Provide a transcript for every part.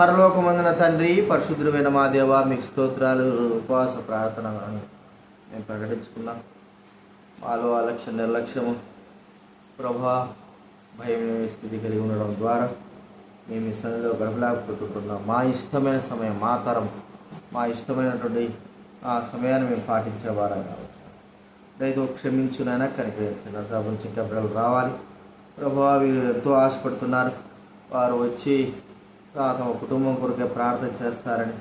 పరలోకమందున తండ్రి పరిశుద్ధుడైన మా దేవ మీకు స్తోత్రాలు ఉపవాస ప్రార్థనలను మేము ప్రకటించుకున్నాం. మాలో అలక్ష్య నిర్లక్ష్యము ప్రభా భయం స్థితి కలిగి ఉండడం ద్వారా మేము ఈ సన్నిధిలో గడపలేకపోతున్నాం మా ఇష్టమైన సమయం మా తరం మా ఇష్టమైనటువంటి ఆ సమయాన్ని మేము పాటించేవారం కావచ్చు రైతు క్షమించునైనా కనిపించండి సభ నుంచి ఇంకా బిడ్డలు రావాలి. ప్రభా వీరు ఎంతో ఆశపడుతున్నారు. వారు వచ్చి తమ కుటుంబం కొరకే ప్రార్థన చేస్తారని.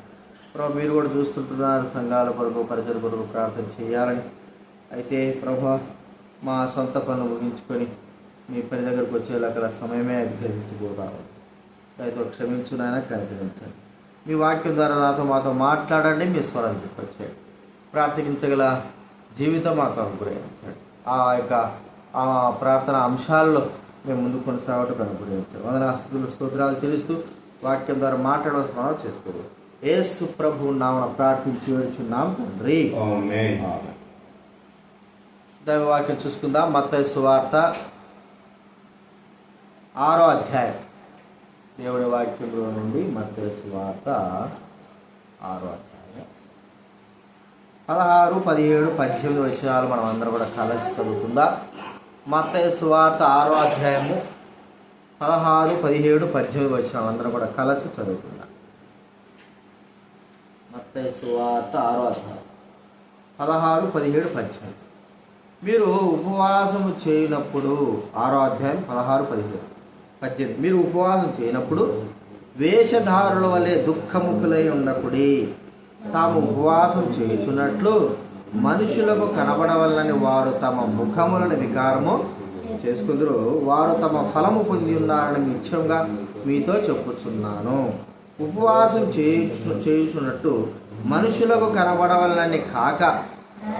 ప్రభు మీరు కూడా చూస్తుంటున్నారు. సంఘాల కొరకు పరిచయ కొరకు ప్రార్థన చేయాలని. అయితే ప్రభు మా సొంత పనులు ముగించుకొని మీ పని దగ్గరకు వచ్చేలాగల సమయమే గతించిపోతాము దయతో క్షమించునైనా కనిపించండి మీ వాక్యం ద్వారా నాతో మాతో మాట్లాడండి మీ స్వరం చెప్పచ్చేయండి. ప్రార్థించగల జీవితం మాకు అనుగ్రహించండి. ఆ యొక్క ఆ ప్రార్థన అంశాల్లో మేము ముందు కొనసాగటం అనుగ్రహించాం వందన స్థుతులు స్తోత్రాలు చెల్లిస్తూ వాక్యం ద్వారా మాట్లాడవలసిన మనం చేస్తూ యేసు ప్రభు నామన ప్రార్థించి వేడుచున్నాం తండ్రి. దైవ వాక్యం చూసుకుందాం. మత్తయి సువార్త ఆరో అధ్యాయం. దేవుడి వాక్యంలో నుండి మత్తయి సువార్త ఆరో అధ్యాయం. పదహారు పదిహేడు పద్దెనిమిది వచనాలు మనం అందరం కూడా కలిసి చదువుకుందా. మత్తయి సువార్త ఆరో అధ్యాయము పదహారు పదిహేడు పద్దెనిమిది వచ్చిన అందరూ కూడా కలిసి చదువుకుందాం. మత్తయి సువార్త ఆరో అధ్యాయం. పదహారు పదిహేడు పద్దెనిమిది. మీరు ఉపవాసము చేయనప్పుడు ఆరో అధ్యాయం పదహారు పదిహేడు. పద్దెనిమిది. మీరు ఉపవాసం చేయనప్పుడు వేషధారుల వలె దుఃఖముఖులై ఉండకుడి. తాము ఉపవాసం చేయుచున్నట్లు మనుషులకు కనబడవల్లని వారు తమ ముఖములను వికారము చేసుకుందరు. వారు తమ ఫలము పొంది ఉన్నారని నిత్యంగా మీతో చెప్పుచున్నాను. ఉపవాసం చేయు చేయుచున్నట్టు మనుషులకు కనబడవలనని కాక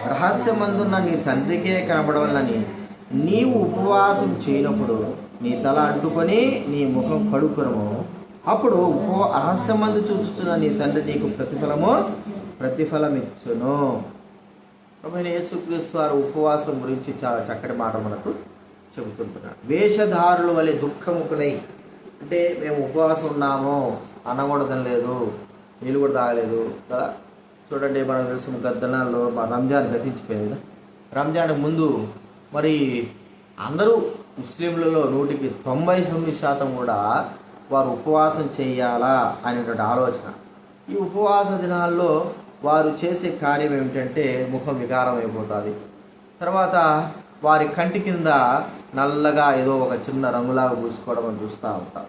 రహస్యమందున్న నీ తండ్రికే కనబడవలని నీవు ఉపవాసం చేయనప్పుడు నీ తల అంటుకొని నీ ముఖం కడుకురము అప్పుడు ఉప రహస్యమందు చూస్తున్న నీ తండ్రి నీకు ప్రతిఫలము ప్రతిఫలమిచ్చును. ప్రభుత్వ యేసుక్రీస్తు వారు ఉపవాసం గురించి చాలా చక్కటి మాట మనకు చెబుతుంటున్నాడు. వేషధారుల వలె దుఃఖముకులై అంటే మేము ఉపవాసం ఉన్నాము అన్నం కూడా తినలేదు నీళ్ళు కూడా తాగలేదు కదా? చూడండి మనం తెలుసు గద్దనాల్లో మా రంజాన్ గతించిపోయింది? రంజాన్ ముందు మరి అందరూ ముస్లింలలో నూటికి తొంభై తొమ్మిది శాతం కూడా వారు ఉపవాసం చేయాలా అనేటువంటి ఆలోచన. ఈ ఉపవాస దినాల్లో వారు చేసే కార్యం ఏమిటంటే ముఖం వికారం అయిపోతుంది తర్వాత వారి కంటి కింద నల్లగా ఏదో ఒక చిన్న రంగులాగా పూసుకోవడం అని చూస్తూ ఉంటాం.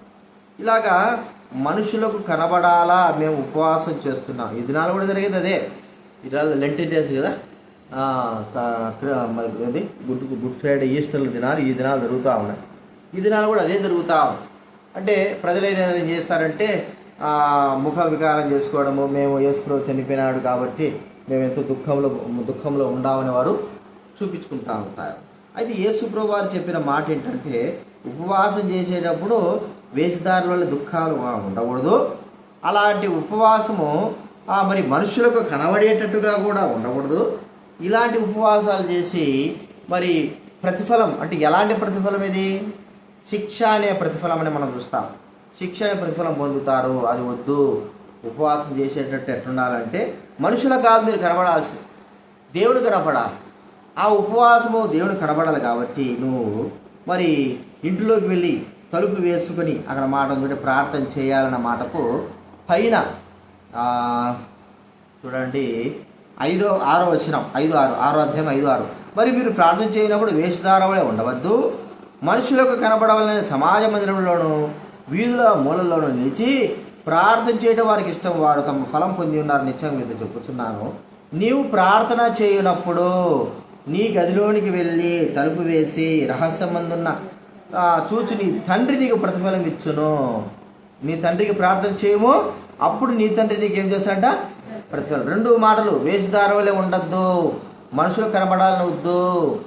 ఇలాగా మనుషులకు కనబడాలా మేము ఉపవాసం చేస్తున్నాం. ఈ దినాలు కూడా జరిగేది అదే. ఇరాలు దినాలు లెంటి డేస్ కదా. అది మరి గుడ్ గుడ్ ఫ్రైడే ఈస్టర్ల దినాలు ఈ దినాలు జరుగుతూ ఉన్నాయి. ఈ దినాలు కూడా అదే జరుగుతూ ఉన్నాయి. అంటే ప్రజలు ఏం చేస్తారంటే ముఖ వికారం చేసుకోవడము మేము యేసుప్రభు చనిపోయినాడు కాబట్టి మేము ఎంతో దుఃఖంలో దుఃఖంలో ఉండామని వారు చూపించుకుంటా ఉంటారు. అయితే యేసుప్రభు వారు చెప్పిన మాట ఏంటంటే ఉపవాసం చేసేటప్పుడు వేషధారుల వల్ల దుఃఖాలు ఉండకూడదు. అలాంటి ఉపవాసము మరి మనుషులకు కనబడేటట్టుగా కూడా ఉండకూడదు. ఇలాంటి ఉపవాసాలు చేసి మరి ప్రతిఫలం అంటే ఎలాంటి ప్రతిఫలం ఇది? శిక్ష అనే ప్రతిఫలం అని మనం చూస్తాం. శిక్ష అనే ప్రతిఫలం పొందుతారు అది వద్దు. ఉపవాసం చేసేటట్టు ఎట్లుండాలంటే మనుషుల కాదు మీరు కనబడాల్సి దేవుడు కనపడాలి. ఆ ఉపవాసము దేవుడు కనబడాలి కాబట్టి నువ్వు మరి ఇంటిలోకి వెళ్ళి తలుపు వేసుకొని అక్కడ మాట ఉందంటే ప్రార్థన చేయాలన్న మాటకు పైన చూడండి ఐదో ఆరో వచ్చినాం ఐదు ఆరు ఆరో అధ్యాయం ఐదు ఆరు. మరి మీరు ప్రార్థన చేయనప్పుడు వేషధారవలే ఉండవద్దు. మనుషులకు కనబడవలనే సమాజ మందిరంలోను వీధుల మూలల్లోనూ నిలిచి ప్రార్థన చేయడం వారికి ఇష్టం. వారు తమ ఫలం పొంది ఉన్నారు. నిత్యం మీద చెప్పుచున్నాను. నీవు ప్రార్థన చేయనప్పుడు నీ గదిలోనికి వెళ్ళి తలుపు వేసి రహస్యమందున్న ఆ, చూచి నీ తండ్రి నీకు ప్రతిఫలం ఇచ్చును. నీ తండ్రికి ప్రార్థన చేయము. అప్పుడు నీ తండ్రి నీకు ఏం చేస్తాడంట? ప్రతిఫలం. రెండు మాటలు. వేషధారవలే ఉండద్దు. మనుషులు కనబడాలని వద్దు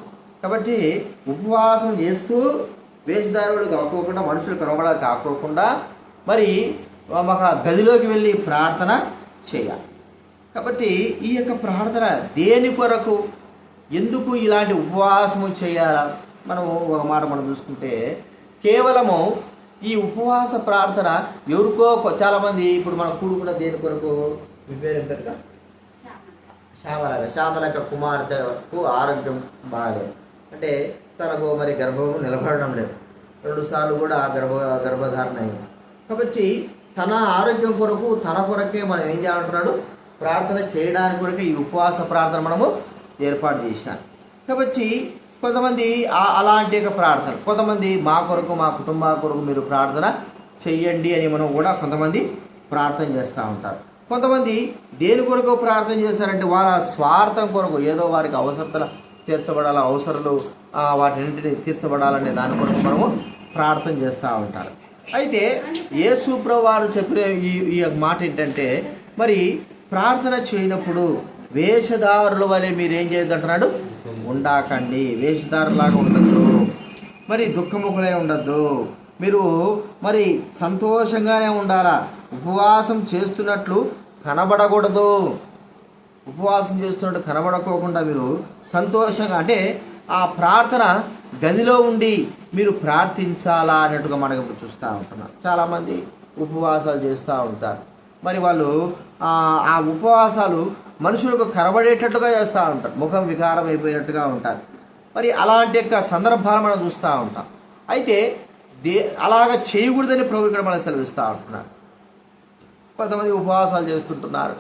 కాబట్టి ఉపవాసం చేస్తూ వేషధారులు కాకోకుండా మనుషులు కనబడాలి కాకోకుండా మరి ఒక గదిలోకి వెళ్ళి ప్రార్థన చేయాలి. కాబట్టి ఈ యొక్క ప్రార్థన దేని కొరకు? ఎందుకు ఇలాంటి ఉపవాసము చేయాలా? మనము ఒక మాట మనం చూసుకుంటే కేవలము ఈ ఉపవాస ప్రార్థన ఎవరికో చాలామంది ఇప్పుడు మనం కూడుకున్న దేని కొరకు? మీ పేరు ఏం శ్యామలక శ్యామలక కుమార్తెకు ఆరోగ్యం బాగాలేదు అంటే తనకు మరి గర్భం నిలబడడం లేదు. రెండు సార్లు కూడా గర్భ గర్భధారణ అయింది. కాబట్టి తన ఆరోగ్యం కొరకు తన కొరకే మనం ఏం చేయాలంటున్నాడు? ప్రార్థన చేయడానికి కొరకే ఈ ఉపవాస ప్రార్థన మనము ఏర్పాటు చేసినారు. కాబట్టి కొంతమంది అలాంటి ఒక ప్రార్థన కొంతమంది మా కొరకు మా కుటుంబ కొరకు మీరు ప్రార్థన చెయ్యండి అని మనం కూడా కొంతమంది ప్రార్థన చేస్తూ ఉంటారు. కొంతమంది దేని కొరకు ప్రార్థన చేస్తారంటే వాళ్ళ స్వార్థం కొరకు ఏదో వారికి అవసరతలు తీర్చబడాలి అవసరాలు వాటిని తీర్చబడాలనే దాని కొరకు మనము ప్రార్థన చేస్తూ ఉంటారు. అయితే యేసు ప్రభు వారు చెప్పిన ఈ ఈ మాట ఏంటంటే మరి ప్రార్థన చేయనప్పుడు వేషధారుల వలె మీరు ఏం చేయొద్దంటున్నాడు? ఉండాకండి. వేషధారులాగా ఉండద్దు. మరి దుఃఖముఖులై ఉండద్దు. మీరు మరి సంతోషంగానే ఉండాలా? ఉపవాసం చేస్తున్నట్లు కనబడకూడదు. ఉపవాసం చేస్తున్నట్టు కనబడకోకుండా మీరు సంతోషంగా అంటే ఆ ప్రార్థన గదిలో ఉండి మీరు ప్రార్థించాలా అన్నట్టుగా మనకి ఇప్పుడు చూస్తూ ఉంటున్నాం. చాలామంది ఉపవాసాలు చేస్తూ ఉంటారు. మరి వాళ్ళు ఆ ఉపవాసాలు మనుషులకు కనబడేటట్టుగా చేస్తూ ఉంటారు. ముఖం వికారం అయిపోయినట్టుగా ఉంటారు. మరి అలాంటి యొక్క సందర్భాలు మనం చూస్తూ ఉంటాం. అయితే దే అలాగ చేయకూడదని ప్రభు ఇక్కడ మనం సెలవిస్తూ ఉంటున్నారు. కొంతమంది ఉపవాసాలు చేస్తుంటున్నారు.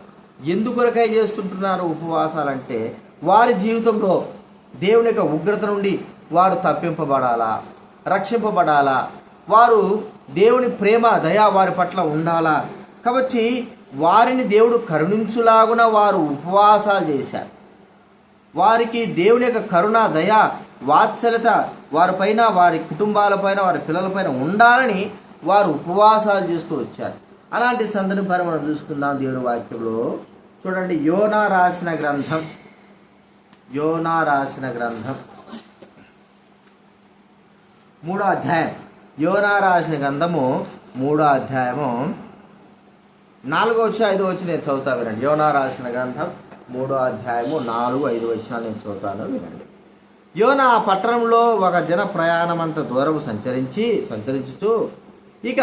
ఎందుకొరకై చేస్తుంటున్నారు ఉపవాసాలు అంటే వారి జీవితంలో దేవుని యొక్క ఉగ్రత నుండి వారు తప్పింపబడాలా? రక్షింపబడాలా? వారు దేవుని ప్రేమ దయా వారి పట్ల ఉండాలా? కాబట్టి వారిని దేవుడు కరుణించులాగున వారు ఉపవాసాలు చేశారు. వారికి దేవుని యొక్క కరుణ దయ వాత్సల్యత వారిపైన వారి కుటుంబాలపైన వారి పిల్లలపైన ఉండాలని వారు ఉపవాసాలు చేస్తూ వచ్చారు. అలాంటి సందర్భాన్ని మనం చూసుకుందాం దేవుని వాక్యంలో. చూడండి యోనా రాసిన గ్రంథం. యోనా రాసిన గ్రంథం. మూడో అధ్యాయం. యోనా రాసిన గ్రంథము మూడో అధ్యాయము నాలుగో వచ్చి ఐదో వచ్చి నేను చదువుతా వినండి. యోనా రాసిన గ్రంథం మూడో అధ్యాయము నాలుగు ఐదు వచ్చిన నేను చదువుతాను వినండి. యోనా ఆ పట్టణంలో ఒక జన ప్రయాణం అంత దూరం సంచరించి సంచరించుచు ఇక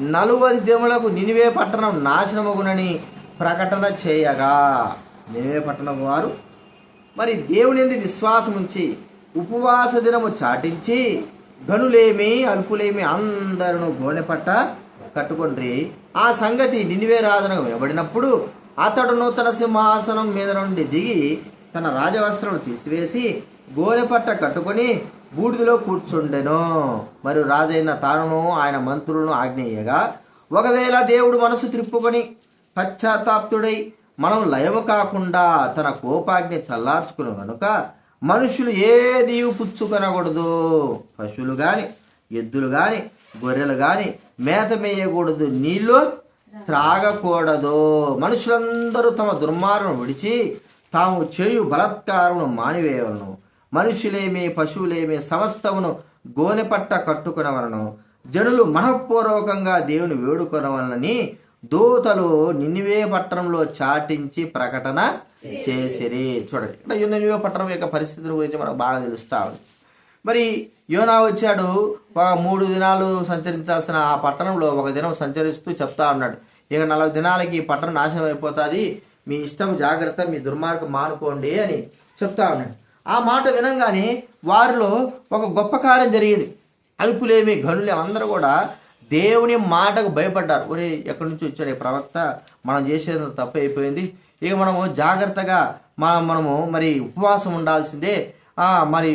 నలువది దిములకు నినివే పట్టణం నాశనమగునని ప్రకటన చేయగా. నినివే పట్టణం వారు మరి దేవుని ఎందు విశ్వాసం ఉంచి ఉపవాస దినము చాటించి గనులేమి అల్పులేమి అందరూ గోనెపట్ట కట్టుకొని ఆ సంగతి నినివే రాజునకు వినబడినప్పుడు అతడును తన సింహాసనం మీద నుండి దిగి తన రాజవస్త్రం తీసివేసి గోనెపట్ట కట్టుకొని బూడిదలో కూర్చుండెను. మరియు రాజైన తానును ఆయన మంత్రులను ఆజ్ఞేయగా ఒకవేళ దేవుడు మనసు త్రిప్పుకొని పశ్చాత్తాప్తుడై మనం లయము కాకుండా తన కోపాగ్ని చల్లార్చుకుని కనుక మనుషులు ఏది పుచ్చుకొనకూడదు. పశువులు కానీ ఎద్దులు కానీ గొర్రెలు కానీ మేత మేయకూడదు నీళ్ళు త్రాగకూడదు. మనుషులందరూ తమ దుర్మార్గం విడిచి తాము చేయు బలత్కారమును మానివేయవలను మనుషులేమి పశువులేమి సమస్తమును గోనెపట్ట కట్టుకునవలను. జనులు మనఃపూర్వకంగా దేవుని వేడుకొనవలనని దూతలు నినివే పట్టణంలో చాటించి ప్రకటన చేసిరి. చూడండి ఇక్కడ నినివే పట్టణం యొక్క పరిస్థితుల గురించి మనకు బాగా తెలుస్తా ఉంది. మరి యోనా వచ్చాడు ఒక మూడు దినాలు సంచరించాల్సిన ఆ పట్టణంలో ఒక దినం సంచరిస్తూ చెప్తా ఉన్నాడు. ఇక నలభై దినాలకి ఈ పట్టణం నాశనం అయిపోతుంది. మీ ఇష్టం జాగ్రత్త మీ దుర్మార్గం మానుకోండి అని చెప్తా ఉన్నాడు. ఆ మాట వినంగానే వారిలో ఒక గొప్ప కార్యం జరిగింది. అలుపులేమి గనులేమి అందరూ కూడా దేవుని మాటకు భయపడ్డారు. ఒరే ఎక్కడి నుంచి వచ్చాడు ఈ ప్రవక్త? మనం చేసేది తప్పు అయిపోయింది. ఇక మనము జాగ్రత్తగా మనం మనము మరి ఉపవాసం ఉండాల్సిందే. మరి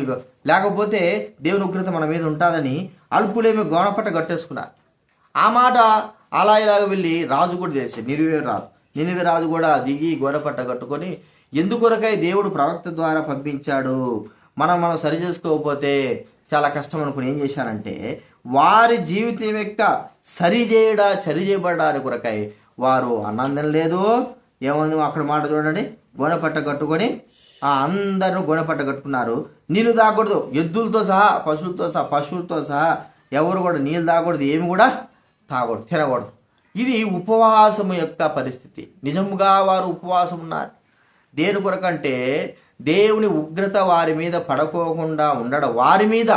లేకపోతే దేవుని ఉగ్రత మన మీద ఉంటుందని అల్పులేమి గోనపట్ట కట్టేసుకున్నారు. ఆ మాట అలా ఇలాగ వెళ్ళి రాజు కూడా తెలిసి నిరువే రాజు నినివే రాజు కూడా దిగి గోడపట్ట కట్టుకొని ఎందుకొరకై దేవుడు ప్రవక్త ద్వారా పంపించాడు. మనం మనం సరి చేసుకోకపోతే చాలా కష్టం అనుకుని ఏం చేశారంటే వారి జీవితం యొక్క సరి చేయడా సరి చేయబడడానికి కొరకై వారు అన్నందం లేదు. ఏమంది? అక్కడ మాట చూడండి. గోడపట్ట కట్టుకొని అందరూ గోడపట్ట కట్టుకున్నారు. నీళ్ళు తాగకూడదు. ఎద్దులతో సహా పశువులతో సహా పశువులతో సహా ఎవరు కూడా నీళ్ళు తాగకూడదు. ఏమి కూడా తాగకూడదు. తినకూడదు. ఇది ఉపవాసము యొక్క పరిస్థితి. నిజముగా వారు ఉపవాసం ఉన్నారు. దేని కొరకంటే దేవుని ఉగ్రత వారి మీద పడకోకుండా ఉండడం వారి మీద.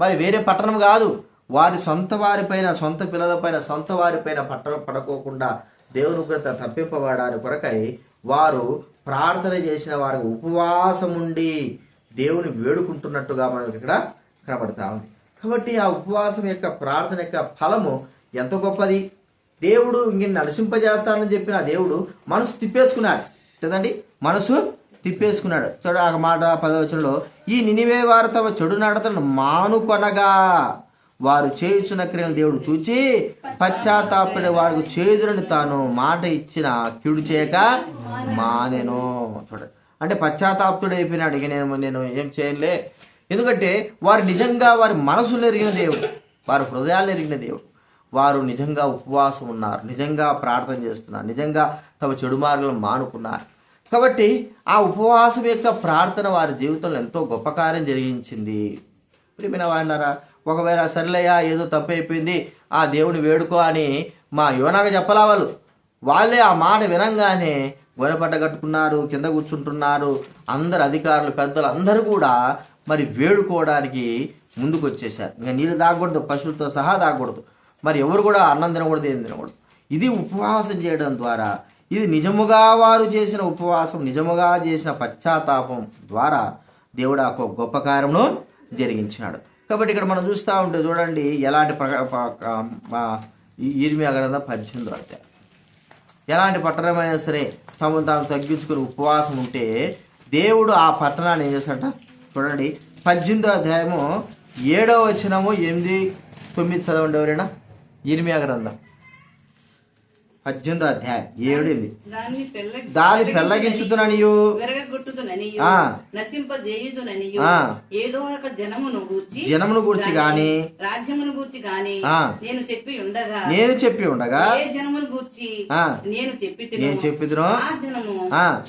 మరి వేరే పట్టణం కాదు. వారి సొంత వారిపైన సొంత పిల్లలపైన సొంత వారిపైన పట్టణం పడకోకుండా దేవుని ఉగ్రత తప్పింపబడడానికి కొరకై వారు ప్రార్థన చేసిన వారికి ఉపవాసం ఉండి దేవుని వేడుకుంటున్నట్టుగా మనకు ఇక్కడ కనబడతా ఉంది. కాబట్టి ఆ ఉపవాసం యొక్క ప్రార్థన యొక్క ఫలము ఎంత గొప్పది? దేవుడు ఇంక నరసింపజేస్తానని చెప్పిన ఆ దేవుడు మనసు తిప్పేసుకున్నాడు. కదండి మనసు తిప్పేసుకున్నాడు. చూడ ఆ మాట పదవచనంలో ఈ నినివే వారు తమ చెడు నడతను మానుకొనగా. వారు చేయుచున్న క్రియలు దేవుడు చూచి పశ్చాత్తాపడి వారికి చేదురని తాను మాట ఇచ్చిన కిడు చేయక మానేను. చూడండి. అంటే పశ్చాత్తాప్తుడు అయిపోయినాడు. ఇక నేను నేను ఏం చేయలే ఎందుకంటే వారు నిజంగా వారి మనసులు ఎరిగిన దేవుడు. వారి హృదయాలు ఎరిగిన దేవుడు. వారు నిజంగా ఉపవాసం ఉన్నారు. నిజంగా ప్రార్థన చేస్తున్నారు. నిజంగా తమ చెడు మార్గాలను మానుకున్నారు. కాబట్టి ఆ ఉపవాసం యొక్క ప్రార్థన వారి జీవితంలో ఎంతో గొప్ప కార్యం జరిగించింది. ప్రియమైన వాళ్ళారా ఒకవేళ సర్లేయా ఏదో తప్పైపోయింది ఆ దేవుని వేడుకో అని మా యోనాగా చెప్పలా వాళ్ళు? వాళ్ళే ఆ మాట వినంగానే గొనపట్ట కట్టుకున్నారు కింద కూర్చుంటున్నారు అందరు అధికారులు పెద్దలు అందరూ కూడా మరి వేడుకోవడానికి ముందుకు వచ్చేసారు ఇంకా నీళ్ళు తాగకూడదు పశువులతో సహా తాగకూడదు. మరి ఎవరు కూడా అన్నం తినకూడదు ఏం తినకూడదు. ఇది ఉపవాసం చేయడం ద్వారా ఇది నిజముగా వారు చేసిన ఉపవాసం నిజముగా చేసిన పశ్చాత్తాపం ద్వారా దేవుడు ఆ గొప్ప కార్యమును జరిగించినాడు. కాబట్టి ఇక్కడ మనం చూస్తూ ఉంటే చూడండి ఎలాంటి ప- ఈర్మియా గ్రంథం పద్దెనిమిది అధ్యాయం. ఎలాంటి పట్టణమైనా సరే తమను తాము తగ్గించుకుని ఉపవాసం ఉంటే దేవుడు ఆ పట్టణాన్ని ఏం చేస్తాడంట? చూడండి పద్దెనిమిదో అధ్యాయము ఏడో వచనము ఎనిమిది తొమ్మిది చదవండి ఎవరైనా? ఇర్మియా గ్రంథం పద్దెనిమిదో అధ్యాయం. ఏడు ఎనిమిది దాన్ని పెళ్ళ దాని పెళ్ళగించుతుననియు ఒక జనమును గూర్చి జనమును గూర్చి గాని రాజ్యమును గూర్చి గాని. నేను చెప్పి ఉండగా నేను చెప్పి ఉండగా ఏ జనమును గూర్చి. నేను చెప్పి నేను చెప్పిదును.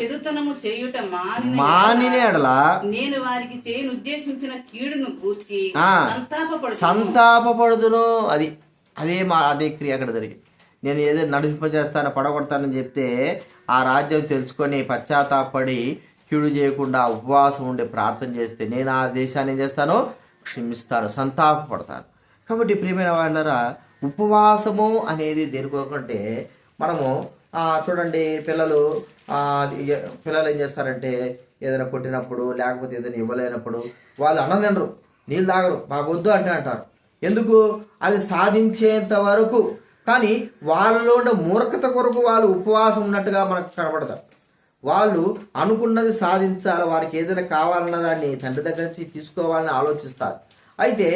చెడుతనము చేయుట మానిన మానిన ఎడల ఎడల నేను వారికి చేయను ఉద్దేశించిన కీడును గూర్చి. సంతాపపడు సంతాపపడుదును. అది అదే మా అదే క్రియ అక్కడ జరిగింది. నేను ఏదో నడిపింపజేస్తాను పడగొడతానని చెప్తే ఆ రాజ్యం తెలుసుకొని పశ్చాత్తాపడి కీడు చేయకుండా ఉపవాసం ఉండి ప్రార్థన చేస్తే నేను ఆ దేశాన్ని ఏం చేస్తాను? క్షమిస్తాను సంతాపపడతాను. కాబట్టి ప్రియమైన వాళ్ళరా ఉపవాసము అనేది దేనికోకంటే మనము చూడండి పిల్లలు పిల్లలు ఏం చేస్తారంటే ఏదైనా కొట్టినప్పుడు లేకపోతే ఏదైనా ఇవ్వలేనప్పుడు వాళ్ళు అన్నం తినరు నీళ్ళు తాగరు మాకు వద్దు అంటే అంటారు. ఎందుకు? అది సాధించేంత వరకు కానీ వాళ్ళలో ఉన్న మూర్ఖత కొరకు వాళ్ళు ఉపవాసం ఉన్నట్టుగా మనకు కనబడతారు. వాళ్ళు అనుకున్నది సాధించాలి వారికి ఏదైనా కావాలన్న దాన్ని తండ్రి దగ్గర నుంచి తీసుకోవాలని ఆలోచిస్తారు. అయితే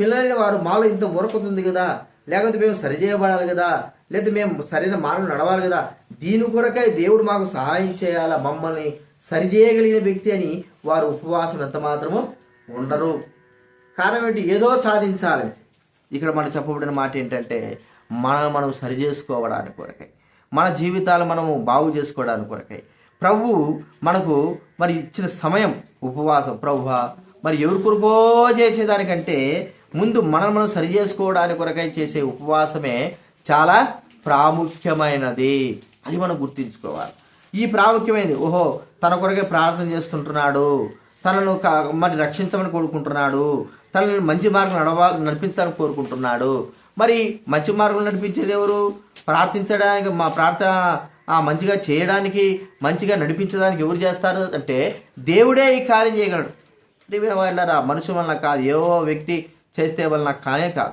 పిల్లలైన వారు మాలో ఇంత మూర్ఖత ఉంది కదా లేకపోతే మేము సరి చేయబడాలి కదా లేదా మేము సరైన మార్గం నడవాలి కదా దీని కొరకై దేవుడు మాకు సహాయం చేయాలా? మమ్మల్ని సరి చేయగలిగిన వ్యక్తి అని వారు ఉపవాసం ఎంత మాత్రము ఉండరు. కారణం ఏంటి? ఏదో సాధించాలి. ఇక్కడ మనం చెప్పబడిన మాట ఏంటంటే మనల్ని మనం సరి చేసుకోవడానికి కొరకై మన జీవితాలు మనము బాగు చేసుకోవడానికి కొరకై. ప్రభు మనకు మరి ఇచ్చిన సమయం ఉపవాసం. ప్రభు మరి ఎవరి కొరకో చేసేదానికంటే ముందు మనం మనం సరి చేసుకోవడానికి కొరకై చేసే ఉపవాసమే చాలా ప్రాముఖ్యమైనది. అది మనం గుర్తించుకోవాలి. ఈ ప్రాముఖ్యమైనది ఓహో తన కొరకే ప్రార్థన చేస్తుంటున్నాడు. తనను మరి రక్షించమని కోరుకుంటున్నాడు. తనను మంచి మార్గం నడవాలి నడిపించాలని కోరుకుంటున్నాడు. మరి మంచి మార్గం నడిపించేది ఎవరు? ప్రార్థించడానికి మా ప్రార్థన మంచిగా చేయడానికి మంచిగా నడిపించడానికి ఎవరు చేస్తారు? అంటే దేవుడే ఈ కార్యం చేయగలడు. ప్రియమైన మనుషుల మనుషు వలన కాదు ఏవో వ్యక్తి చేస్తే వలన కానే కాదు.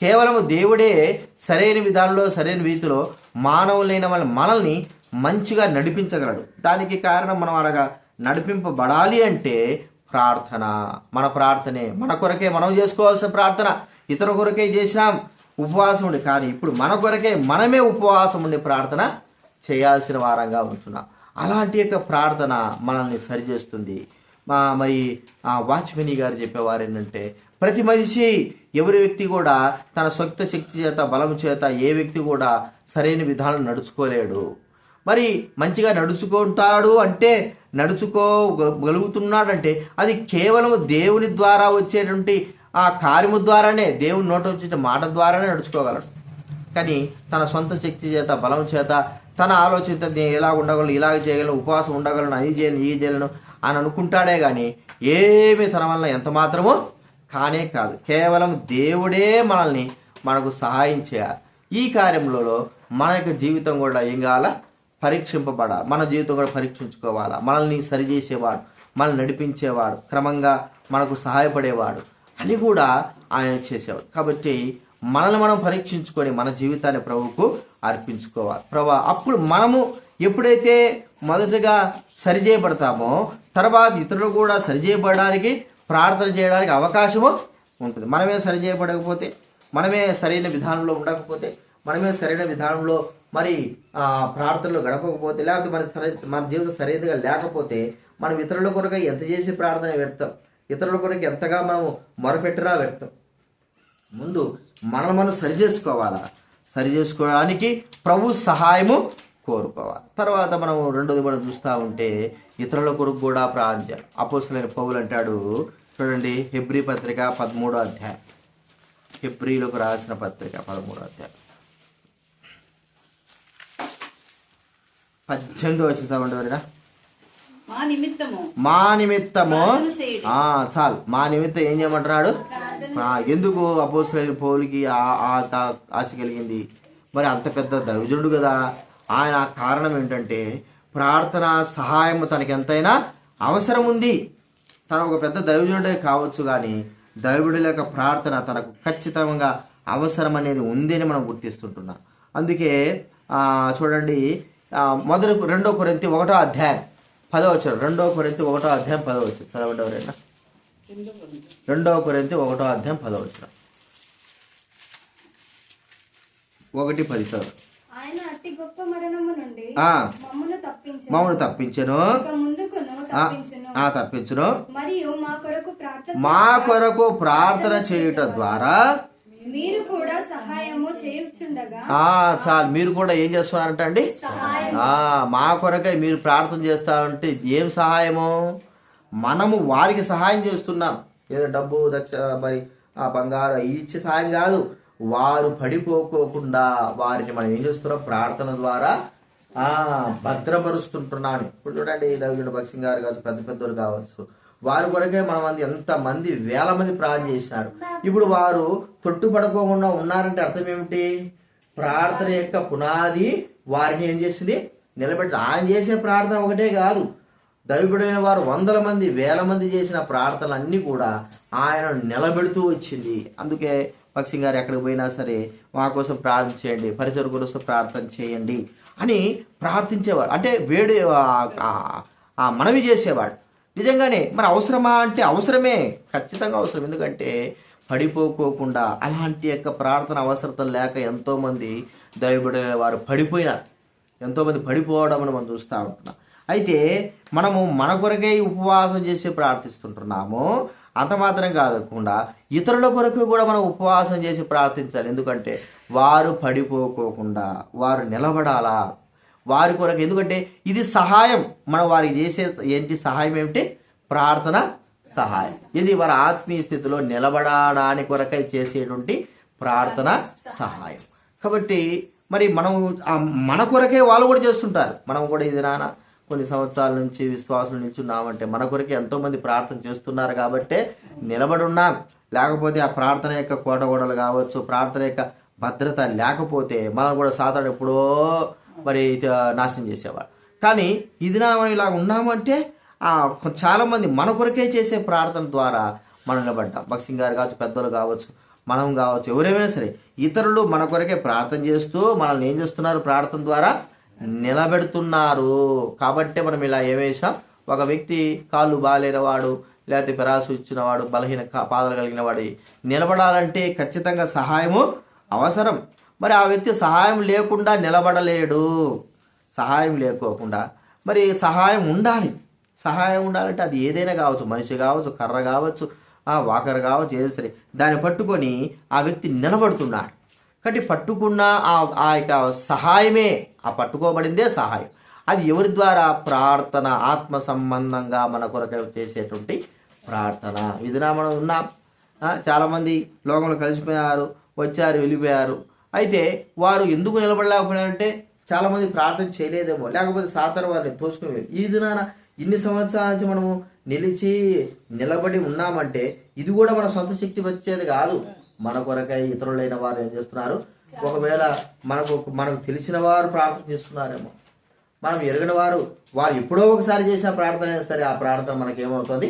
కేవలం దేవుడే సరైన విధానంలో సరైన రీతిలో మానవులైన వాళ్ళ మనల్ని మంచిగా నడిపించగలడు. దానికి కారణం మనం అనగా నడిపింపబడాలి అంటే ప్రార్థన. మన ప్రార్థనే. మన కొరకే మనం చేసుకోవాల్సిన ప్రార్థన. ఇతర కొరకే చేసినాం. ఉపవాసం ఉండి కానీ ఇప్పుడు మన కొరకే మనమే ఉపవాసం ఉండి ప్రార్థన చేయాల్సిన వారంగా ఉంటున్నాం. అలాంటి యొక్క ప్రార్థన మనల్ని సరిచేస్తుంది. మా మరి ఆ వాచ్మెని గారు చెప్పేవారు ఏంటంటే ప్రతి మనిషి ఎవరి వ్యక్తి కూడా తన సొంత శక్తి చేత బలం చేత ఏ వ్యక్తి కూడా సరైన విధానం నడుచుకోలేడు. మరి మంచిగా నడుచుకుంటాడు అంటే నడుచుకోగలుగుతున్నాడంటే అది కేవలం దేవుని ద్వారా వచ్చేటువంటి ఆ ఆ కార్యము ద్వారానే దేవుని నోట వచ్చే మాట ద్వారానే నడుచుకోగలడు. కానీ తన సొంత శక్తి చేత బలం చేత తన ఆలోచనతో నేను ఇలా ఉండగలను ఇలాగ చేయగలను ఉపవాసం ఉండగలను అది చేయను ఈ చేయలను అని అనుకుంటాడే కానీ ఏమీ తన వలన ఎంత మాత్రమో కానే కాదు. కేవలం దేవుడే మనల్ని మనకు సహాయం చేయాలి. ఈ కార్యంలో మన యొక్క జీవితం కూడా ఏం కావాలా? పరీక్షింపబడాలి. మన జీవితం కూడా పరీక్షించుకోవాలా. మనల్ని సరిచేసేవాడు మనల్ని నడిపించేవాడు క్రమంగా మనకు సహాయపడేవాడు. అని కూడా ఆయన చేసేవాడు కాబట్టి మనల్ని మనం పరీక్షించుకొని మన జీవితాన్ని ప్రభువుకు అర్పించుకోవాలి. ప్రభా అప్పుడు మనము ఎప్పుడైతే మొదటగా సరిచేయబడతామో తర్వాత ఇతరులు కూడా సరిచేయబడడానికి ప్రార్థన చేయడానికి అవకాశము ఉంటుంది. మనమే సరిచేయబడకపోతే మనమే సరైన విధానంలో ఉండకపోతే మనమే సరైన విధానంలో మరి ప్రార్థనలు గడపకపోతే లేకపోతే మన సరి మన జీవితం సరైనదిగా లేకపోతే మనం ఇతరుల కొరకు ఎంత చేసి ప్రార్థన పెడతాం ఇతరుల కొరకు ఎంతగా మనం మొరపెట్టరా వ్యర్థం. ముందు మనం మనం సరి చేసుకోవాలా సరి చేసుకోవడానికి ప్రభు సహాయము కోరుకోవాలి. తర్వాత మనం రెండోది కూడా చూస్తూ ఉంటే ఇతరుల కొరకు కూడా ప్రార్థన అపోసలైన పౌలు అంటాడు చూడండి హెబ్రి పత్రిక పదమూడో అధ్యాయం. హెబ్రిలకు రాసిన పత్రిక పదమూడో అధ్యాయం. పద్దెనిమిది వచ్చిన చదవండి ఎవరైనా? మా నిమిత్తము. ఆ చాలు. మా నిమిత్తం ఏం చేయమంటున్నాడు? ఎందుకు అపోసరైన పౌలికి ఆశ కలిగింది? మరి అంత పెద్ద దైవజనుడు కదా. ఆయన కారణం ఏంటంటే ప్రార్థన సహాయం తనకి ఎంతైనా అవసరం ఉంది. తను ఒక పెద్ద దైవజనుడే కావచ్చు కానీ దైవుడి యొక్క ప్రార్థన తనకు ఖచ్చితంగా అవసరం అనేది ఉంది అని మనం గుర్తిస్తుంటున్నాం. అందుకే చూడండి మొదటి రెండో కొరింతి ఒకటో అధ్యాయం. పదో వచ్చారు రెండో కొరింతి ఒకటో అధ్యాయం పదో వచ్చారు చదవండి ఎవరైనా. రెండవ కొరింతి ఒకటో అధ్యాయం పదో వచ్చిన. ఒకటి పది చదువు. మమ్మల్ని తప్పించెను. తప్పించును. మా కొరకు ప్రార్థన చేయుట ద్వారా మీరు కూడా సహాయము చేయుచుండగా ఆ చాలు. మీరు కూడా ఏం చేస్తున్నారంట అండి? ఆ, మా కొరకై మీరు ప్రార్థన చేస్తామంటే ఏం సహాయము? మనము వారికి సహాయం చేస్తున్నాం. ఏదో డబ్బు దక్ష మరి ఆ బంగారం ఇచ్చే సహాయం కాదు. వారు పడిపోకోకుండా వారిని మనం ఏం చేస్తున్నాం? ప్రార్థన ద్వారా ఆ భద్రపరుస్తుంటున్నాను ఇప్పుడు చూడండి దవిజుడు భక్సింగ్ గారు కావచ్చు పెద్ద పెద్దలు కావచ్చు. వారి కొరకే మనం మంది ఎంత మంది వేల మంది ప్రార్థన చేసినారు. ఇప్పుడు వారు తొట్టుపడుకోకుండా ఉన్నారంటే అర్థం ఏమిటి? ప్రార్థన యొక్క పునాది వారిని ఏం చేసింది? నిలబెట్టి ఆయన చేసే ప్రార్థన ఒకటే కాదు. దైవుడైన వారు వందల మంది వేల మంది చేసిన ప్రార్థనలన్నీ కూడా ఆయన నిలబెడుతూ వచ్చింది. అందుకే పక్షి గారు ఎక్కడికి పోయినా సరే మా కోసం ప్రార్థన చేయండి పరిసర కోసం ప్రార్థన చేయండి అని ప్రార్థించేవాడు. అంటే వేడు ఆ మనవి చేసేవాడు. నిజంగానే మరి అవసరమా అంటే అవసరమే ఖచ్చితంగా అవసరం. ఎందుకంటే పడిపోకోకుండా అలాంటి యొక్క ప్రార్థన అవసరత లేక ఎంతోమంది దైవబడిన వారు పడిపోయినారు. ఎంతోమంది పడిపోవడం మనం చూస్తూ ఉంటున్నాం. అయితే మనము మన కొరకే ఉపవాసం చేసి ప్రార్థిస్తుంటున్నాము. అంత మాత్రం కాకుండా ఇతరుల కొరకు కూడా మనం ఉపవాసం చేసి ప్రార్థించాలి. ఎందుకంటే వారు పడిపోకోకుండా వారు నిలబడాలా? వారి కొరకు. ఎందుకంటే ఇది సహాయం. మనం వారికి చేసే ఏంటి సహాయం ఏమిటి? ప్రార్థన సహాయం. ఇది వారి ఆత్మీయ స్థితిలో నిలబడడానికి కొరకై చేసేటువంటి ప్రార్థన సహాయం. కాబట్టి మరి మనం మన కొరకే వాళ్ళు కూడా చేస్తుంటారు. మనం కూడా ఇది నాన్న కొన్ని సంవత్సరాల నుంచి విశ్వాసం నుంచి ఉన్నామంటే మన కొరకే ఎంతోమంది ప్రార్థన చేస్తున్నారు కాబట్టే నిలబడి ఉన్నాం. లేకపోతే ఆ ప్రార్థన యొక్క కోటగోడలు కావచ్చు ప్రార్థన యొక్క భద్రత లేకపోతే మనం కూడా సాధారణ ఎప్పుడో మరి ఇది నాశనం చేసేవాడు. కానీ ఇది నా మనం ఇలా ఉన్నామంటే చాలామంది మన కొరకే చేసే ప్రార్థన ద్వారా మనం నిలబడ్డాం. భక్సింగ్ గారు కావచ్చు పెద్దలు కావచ్చు మనం కావచ్చు ఎవరేమైనా సరే ఇతరులు మన కొరకే ప్రార్థన చేస్తూ మనల్ని ఏం చేస్తున్నారు? ప్రార్థన ద్వారా నిలబెడుతున్నారు. కాబట్టే మనం ఇలా ఏమేసాం ఒక వ్యక్తి కాళ్ళు బాగాలేనవాడు లేకపోతే పెరాసు ఇచ్చినవాడు బలహీన పాదలు పాదాలు కలిగిన వాడు నిలబడాలంటే ఖచ్చితంగా సహాయము అవసరం. మరి ఆ వ్యక్తి సహాయం లేకుండా నిలబడలేడు. సహాయం లేకోకుండా. మరి సహాయం ఉండాలి. సహాయం ఉండాలంటే అది ఏదైనా కావచ్చు. మనిషి కావచ్చు కర్ర కావచ్చు ఆ వాకర్ కావచ్చు ఏది సరే. దాన్ని పట్టుకొని ఆ వ్యక్తి నిలబడుతున్నాడు. కాబట్టి పట్టుకున్న ఆ ఆ యొక్క సహాయమే ఆ పట్టుకోబడిందే సహాయం. అది ఎవరి ద్వారా? ప్రార్థన ఆత్మ సంబంధంగా మన కొరకు చేసేటువంటి ప్రార్థన. ఇదినా మనం ఉన్నాం. చాలామంది లోకంలో కలిసిపోయారు వచ్చారు వెళ్ళిపోయారు. అయితే వారు ఎందుకు నిలబడలేకపోయారంటే చాలామంది ప్రార్థన చేయలేదేమో. లేకపోతే సాతాను వారిని తోసుకుని ఈ దినాన ఇన్ని సంవత్సరాల నుంచి మనము నిలిచి నిలబడి ఉన్నామంటే ఇది కూడా మన సొంత శక్తి వచ్చేది కాదు. మన కొరకై ఇతరులైన వారు ఏం చేస్తున్నారు? ఒకవేళ మనకు మనకు తెలిసిన వారు ప్రార్థన చేస్తున్నారేమో. మనం ఎరగిన వారు వారు ఎప్పుడో ఒకసారి చేసిన ప్రార్థన అయినా సరే ఆ ప్రార్థన మనకేమవుతుంది?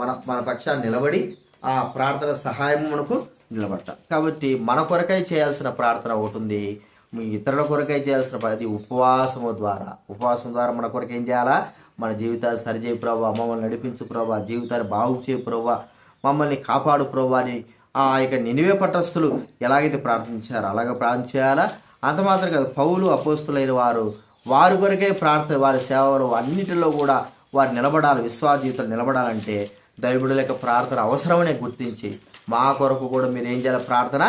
మన మన పక్షాన్ని నిలబడి ఆ ప్రార్థన సహాయం మనకు నిలబడతాం. కాబట్టి మన కొరకై చేయాల్సిన ప్రార్థన ఒకటి ఉంది. మీ ఇతరుల కొరకై చేయాల్సిన అది ఉపవాసము ద్వారా. ఉపవాసం ద్వారా మన కొరకు ఏం చేయాలా? మన జీవితాన్ని సరిచేయి ప్రభావ మమ్మల్ని నడిపించు ప్రభావ జీవితాన్ని బాగు చేయి ప్రభావ మమ్మల్ని కాపాడు ప్రభావ అని ఆ యొక్క నినివే పట్టస్థులు ఎలాగైతే ప్రార్థించారో అలాగే ప్రార్థన చేయాలా? అంత మాత్రం కాదు. పౌలు అపోస్తులైన వారు వారి కొరకే ప్రార్థన వారి సేవలు అన్నిటిలో కూడా వారు నిలబడాలి. విశ్వాస జీవితం నిలబడాలంటే దైవుడు యొక్క ప్రార్థన అవసరమనే గుర్తించి మా కొరకు కూడా మీరు ఏం చేయాలి? ప్రార్థన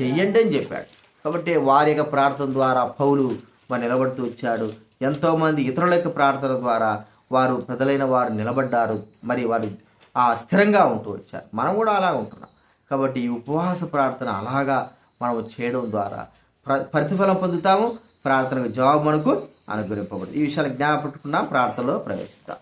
చెయ్యండి అని చెప్పాడు. కాబట్టి వారి యొక్క ప్రార్థన ద్వారా పౌలు వారు నిలబడుతూ వచ్చాడు. ఎంతోమంది ఇతరుల యొక్క ప్రార్థన ద్వారా వారు పెద్దలైన వారు నిలబడ్డారు. మరి వారు ఆ స్థిరంగా ఉంటూ వచ్చారు. మనం కూడా అలా ఉంటున్నాం. కాబట్టి ఈ ఉపవాస ప్రార్థన అలాగా మనం చేయడం ద్వారా ప్ర ప్రతిఫలం పొందుతాము. ప్రార్థనకు జవాబు మనకు అనుగ్రహింపబడుతుంది. ఈ విషయాలు జ్ఞాపట్టుకున్నా ప్రార్థనలో ప్రవేశిస్తాం